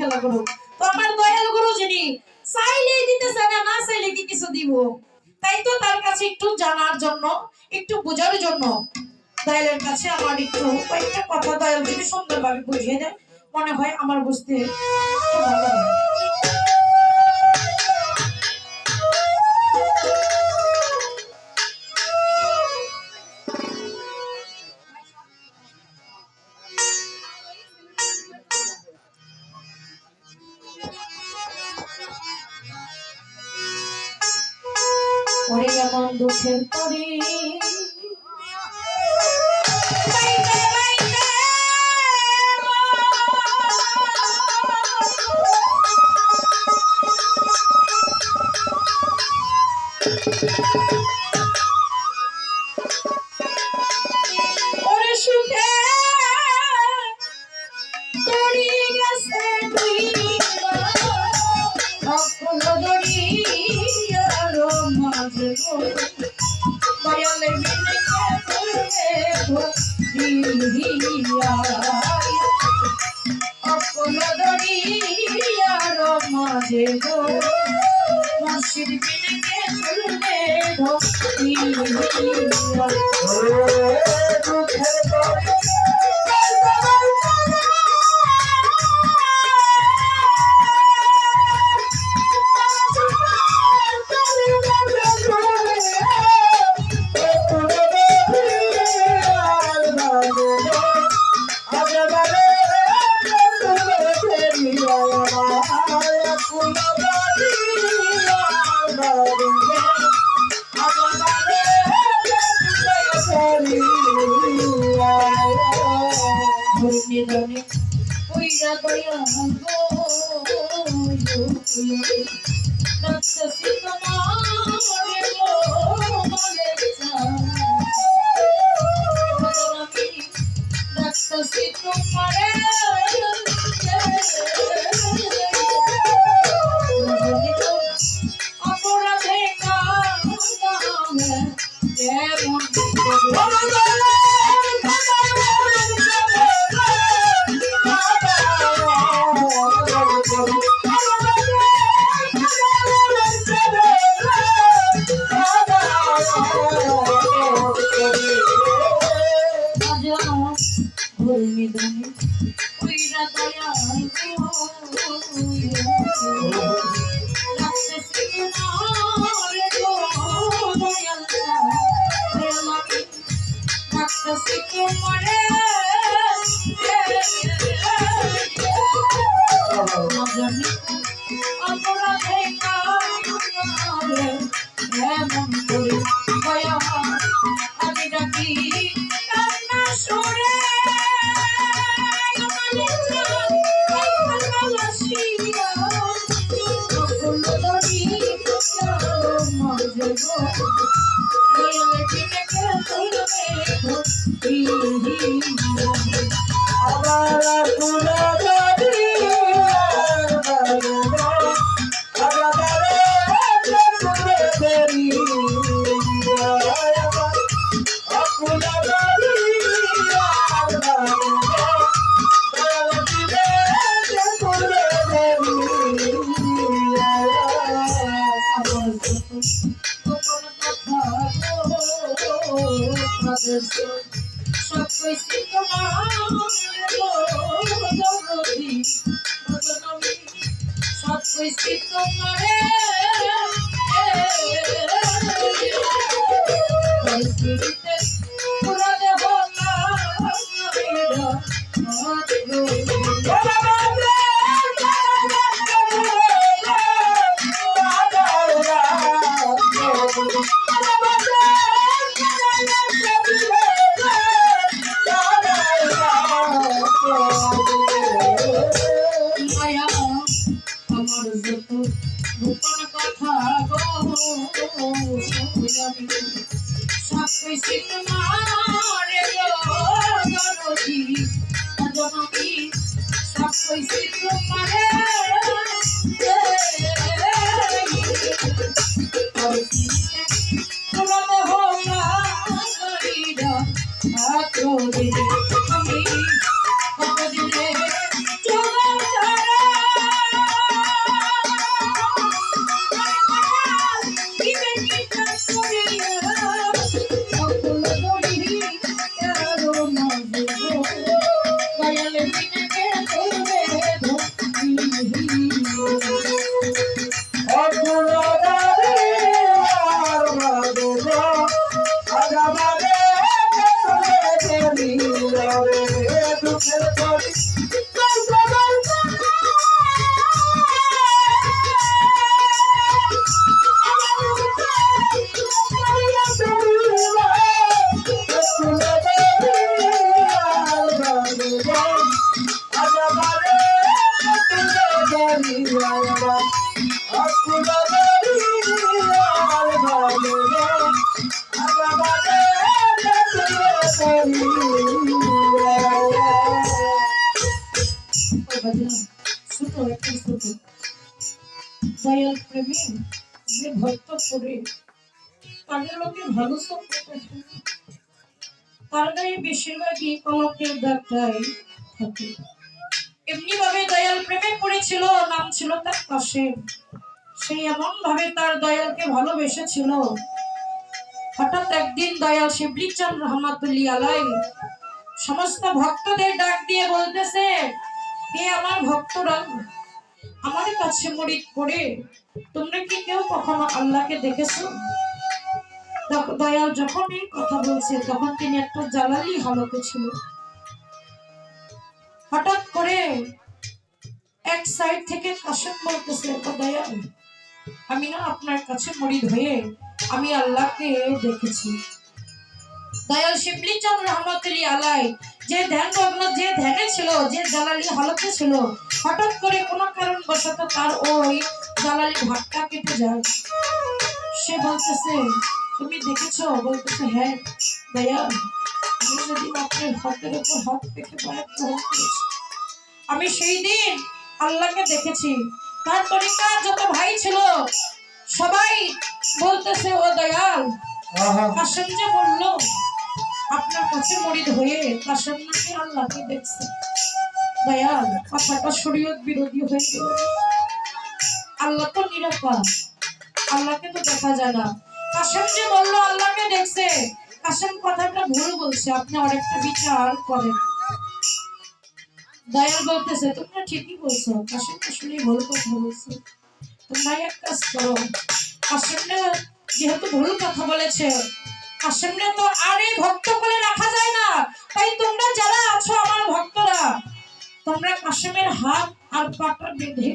খেলা করো। তো আমার দয়াল গুরু যিনি চাইলেই দিতে চায় না চাইলে কি কিছু দিব? তাই তো তার কাছে একটু জানার জন্য, একটু বোঝার জন্য। দয়ালের কাছে আমার একটু কয়েকটা কথা দয়াল যদি সুন্দরভাবে বুঝিয়ে দেয়। মনে হয় আমার বুঝতে ভালো হয়। দুঃখের তরে বাইতে বাইতে মজনি সব সব দয়াল প্রেমী যে ভক্ত করে তাদের লোকে ভালো তার গায়ে বেশিরভাগই দাগটাই থাকে এমনি ভাবে দয়াল প্রেমে পড়েছিল নাম ছিল তার কাশেম সেই এমন ভাবে তার দয়ালকে ভালোবেসেছিল হঠাৎ একদিন দয়াল শিবলি চান রহমাতুল্লি আলাই সমস্ত ভক্তদের ডাক দিয়ে বলতেছে হে আমার ভক্তরা আমার কাছে মরিদ করে, তোমরা কি কেউ কখনো আল্লাহকে দেখেছ? দয়াল যখন এই কথা বলছে, তখন তিনি একটা জ্বালালি হালতে ছিল। হঠাৎ করে এক সাইড থেকে কাশেম বলতেছে, "ও দয়াল, আমি না আপনার কাছে মরিদ হয়ে আমি আল্লাহকে দেখেছি। দয়াল শিবলি চাঁদ রহমতুল্লি আলাই যে ধ্যান যে ধ্যানে ছিল, যে জালালি হালতে ছিল হঠাৎ করে কোনো কারণ বশত তার ওই জালালি ভাগটা কেটে যায়। সে বলতেছে তুমি দেখেছ? বলতেছে হ্যাঁ দয়াল আমি যদি আপনার হাতের উপর হাত রেখে পায়ের গ্রহণ করেছি আমি সেই দিন আল্লাহকে দেখেছি। তার তরিকার যত ভাই ছিল সবাই বলতেছে ও দয়াল কাশেম যে বলল আপনার কাছে মরিদ হয়ে কাশেম নাকি আল্লাহকে দেখছে। দয়াল, কথাটা শরীয়ত বিরোধী হয়ে গেল। আল্লাহ তো নিরাপদ। আল্লাহকে তো দেখা যায় না। কাশেম যে বলল, আল্লাহকে দেখছে। কাশেম কথাটা ভুল বলছে। আপনি আরেকটা বিচার করেন। দয়াল বলতেছে, তোমরা ঠিকই বলছো। কাশেম আসলে ভুল কথা বলছে। তোমরা এক কাজ করো। কাশেমটা যেহেতু ভুল কথা বলেছে কাশেমটা তো আর এই ভক্ত বলে রাখা যায় না। তাই তোমরা যারা আছো, আমার ভক্তরা তোমরা কাশেমের হাত আর পাটা বেঁধে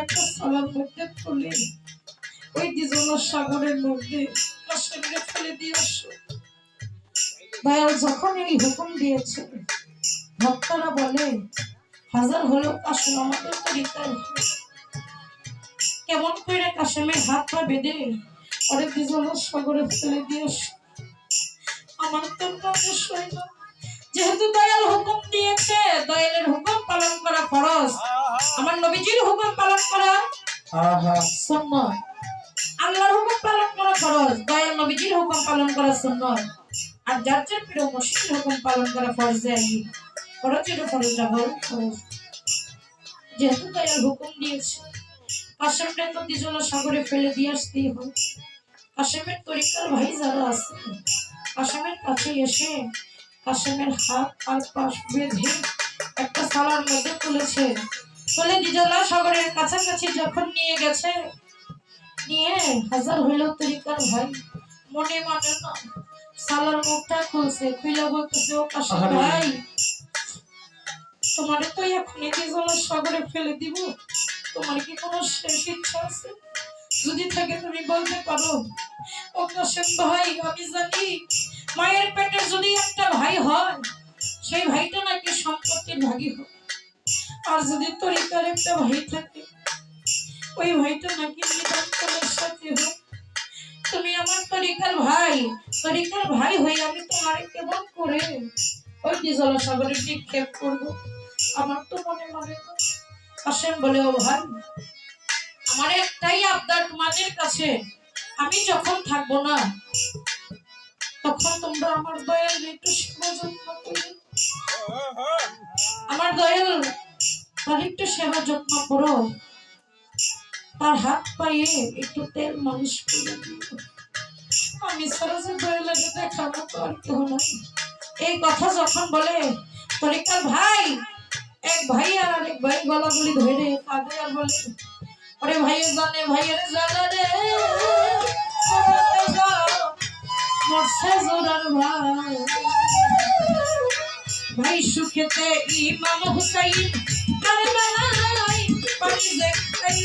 একটা তুলে ওই সাগরের মধ্যে ফেলে যখন এই হুকুম দিয়েছে, ভক্তরা বলে, হাজার হলেও কাশেম আমাদের তরিকায় হয়। কেমন করে কাশেমের হাত পা বেঁধে পরে দ্বিজল সাগরে ফেলে দিয়ে আসো। আমার তো সই না যেহেতু দয়াল হুকুম দিয়েছে দয়ালের হুকুম পালন করা ফরজ। আমার নবীজির হুকুম পালন করা সুন্নত। আল্লাহর হুকুম পালন করা ফরজ দয়াল নবীজির হুকুম পালন করা সুন্নত। আর যার যার প্রিয় মসজিদের হুকুম পালন করা ফরজ আই ফরজের ফরজ ডাবল ফরজ। যেহেতু দয়াল হুকুম দিয়েছে কাশেমটা তো দ্বিজলা সাগরে ফেলে দিয়ে আসতেই হয় কাশেমের তরিকার ভাই যারা আছে কাশেমের কাছে এসে কাশেমের হাত আর পাশ বেঁধে একটা সালার মধ্যে তুলেছে। তুলে দ্বিজলা সাগরের কাছাকাছি যখন নিয়ে গেছে নিয়ে হাজার হইল তরিকার ভাই। মনে মানে না সালার মুখটা খুলছে। খুলে বলতেছে ও কাশেম ভাই তোমারে তো এখনই দ্বিজলা সাগরে ফেলে দিব। তোমার কি কোনো শেষ ইচ্ছা আছে? যদি থাকে তুমি বলতে পারো। ও কাশেম ভাই আমি জানি মায়ের পেটে যদি একটা ভাই হয়, সেই ভাইটা নাকি সম্পত্তির ভাগী হয় আর যদি তরিকার একটা ভাই থাকে, ওই ভাইটা নাকি সাথে হয়। তুমি আমার তরিকার ভাই তরিকার ভাই হয়ে আমি তোমার কেমন করে ওই ডিজল সাগরে নিক্ষেপ করব। আমার তো মনে মনে আসেন বলে, ও ভাই, আমার একটাই আবদার তোমাদের কাছে। আমি যখন থাকব না তখন তোমরা আমার দয়াল একটু সেবা যত্ন করবে আমার দয়াল তার একটু সেবা যত্ন করো। তার হাত পায়ে একটু তেল মালিশ করে আমি সারা যে দয়ালের দেখাবো তো আর কেউ নাই। এই কথা যখন বলে তরিকার ভাই এক ভাই আর আরেক ভাই গলাগুলি ধরে কাঁদে আর বলে ওরে ভাই জানে ভাইয়ের জানে রে মরছে জোরার ভাই। ভাই সুখেতে ইমাম হুসাইন কারবালায় পানি দেখাই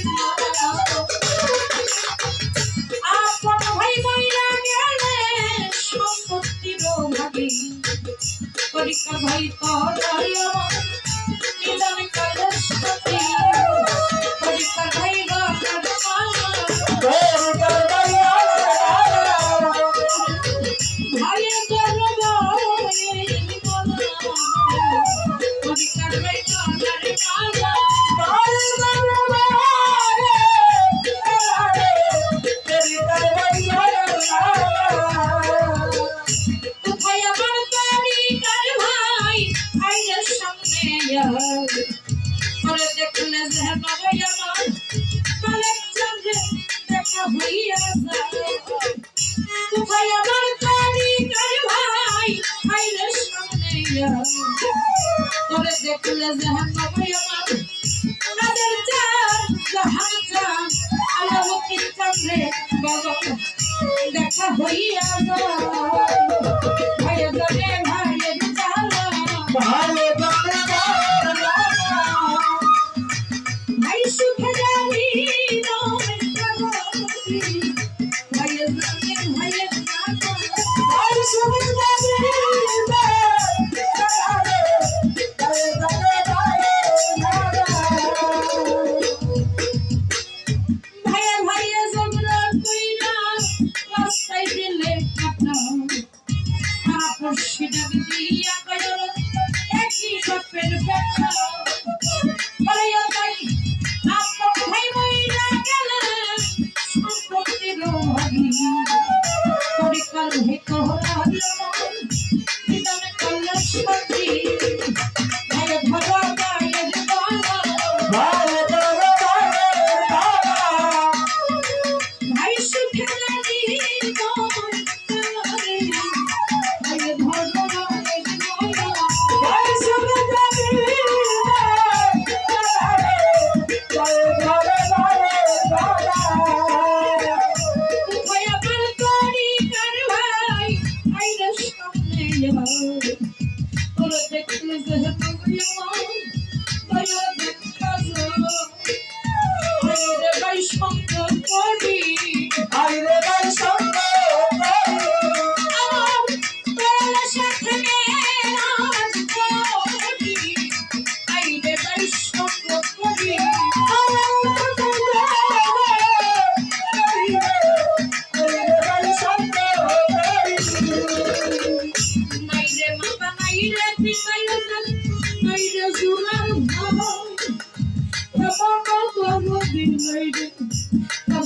তোরে দেখলে জাহান বাবাই আমার রাজার চান জাহান চান আল্লাহ ইনকাম রে বাবা দেখা হইয়া যায়। been waiting. I'm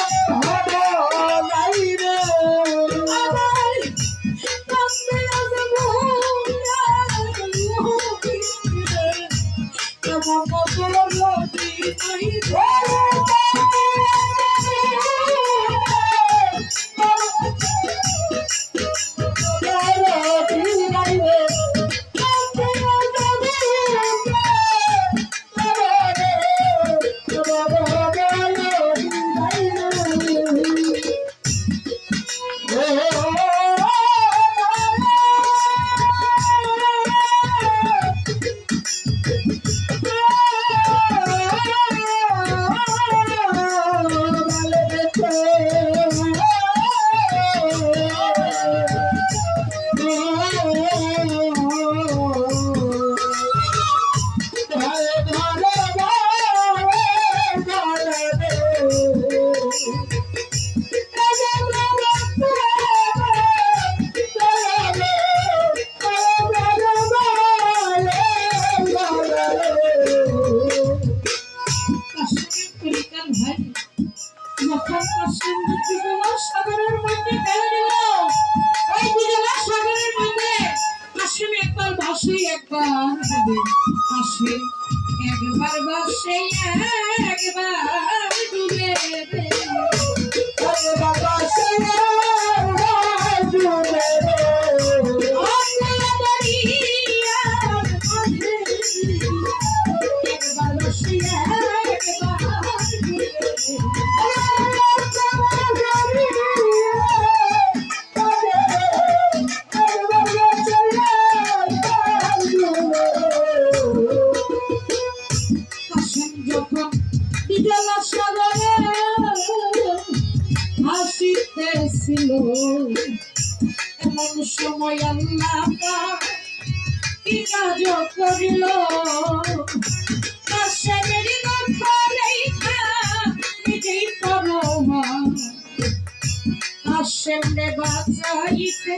সেমনে বাঁচাইতে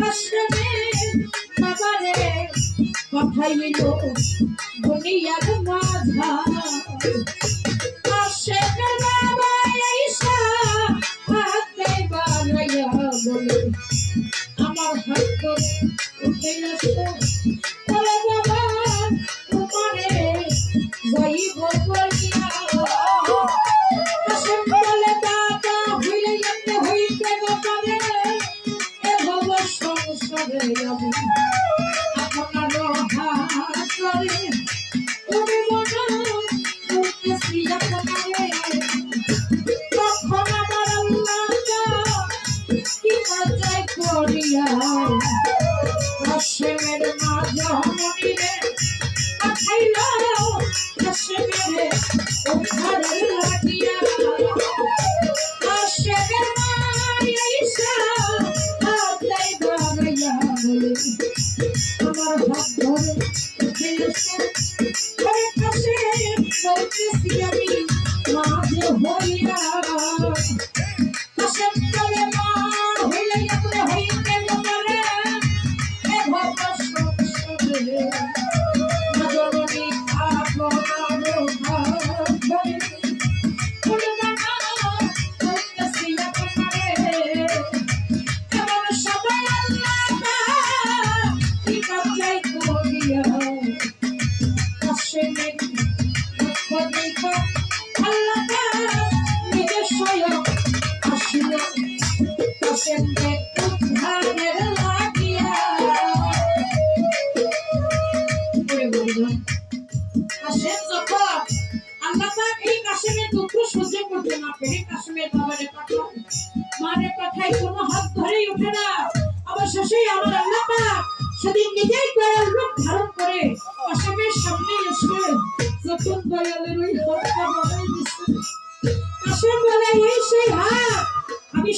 আশ্রমে বাবারে পাঠাইল দুনিয়ার মাঝা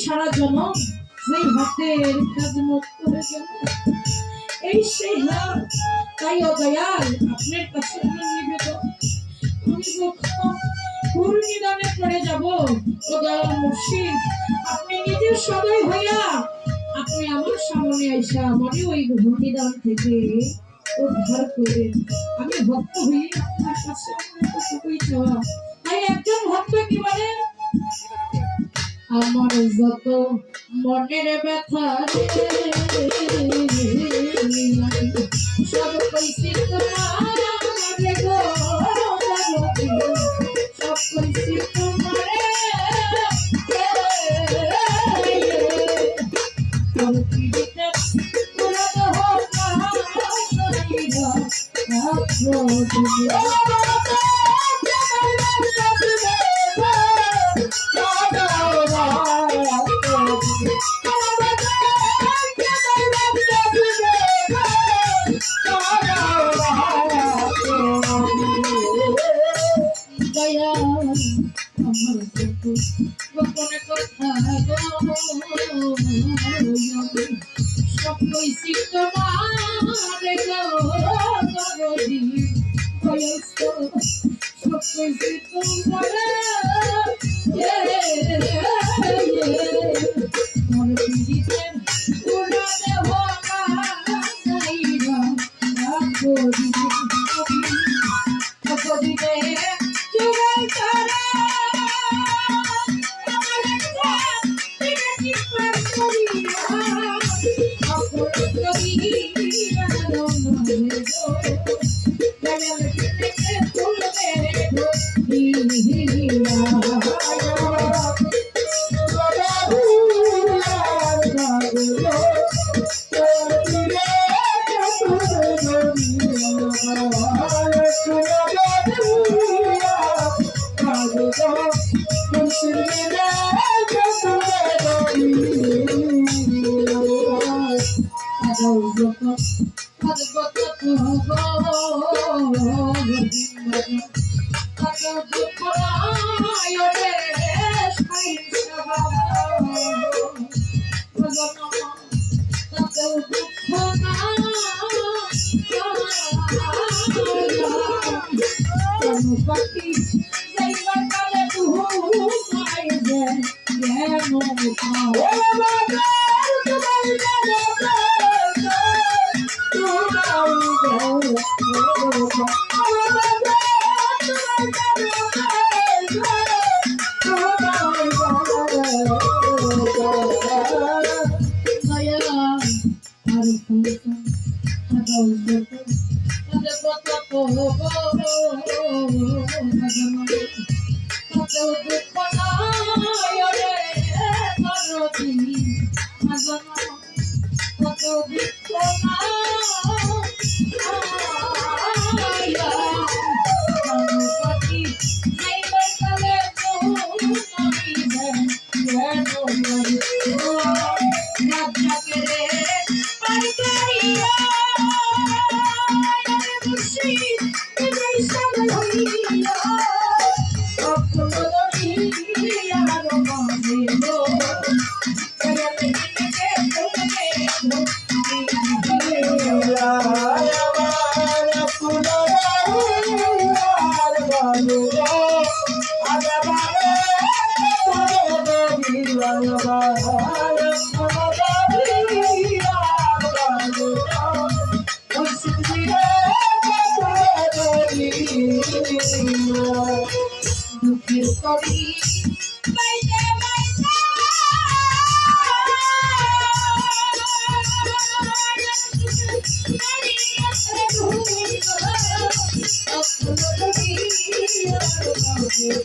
সারা জনম সেই হাতের কাজ মুক্ত এই সেই হাত তাই অদয়াল আপনার কাছে আমার নিবেদন। আমি কখন নিদানে পড়ে যাব। ও মুর্শিদ, আপনি নিজের সদয় হইয়া, আপনি আমার সামনে আইসা মনে ওই নিদান থেকে উদ্ধার করে আমি ভক্ত হই আপনার কাছে আমার তো খুবই চাওয়া তাই একজন ভক্ত কি বলে আমার যত মনের ব্যথা সব কইছি তোমার সব তোমার Thank you. go, come to me now. Thank you.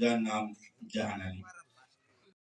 যার নাম জাহান আলী।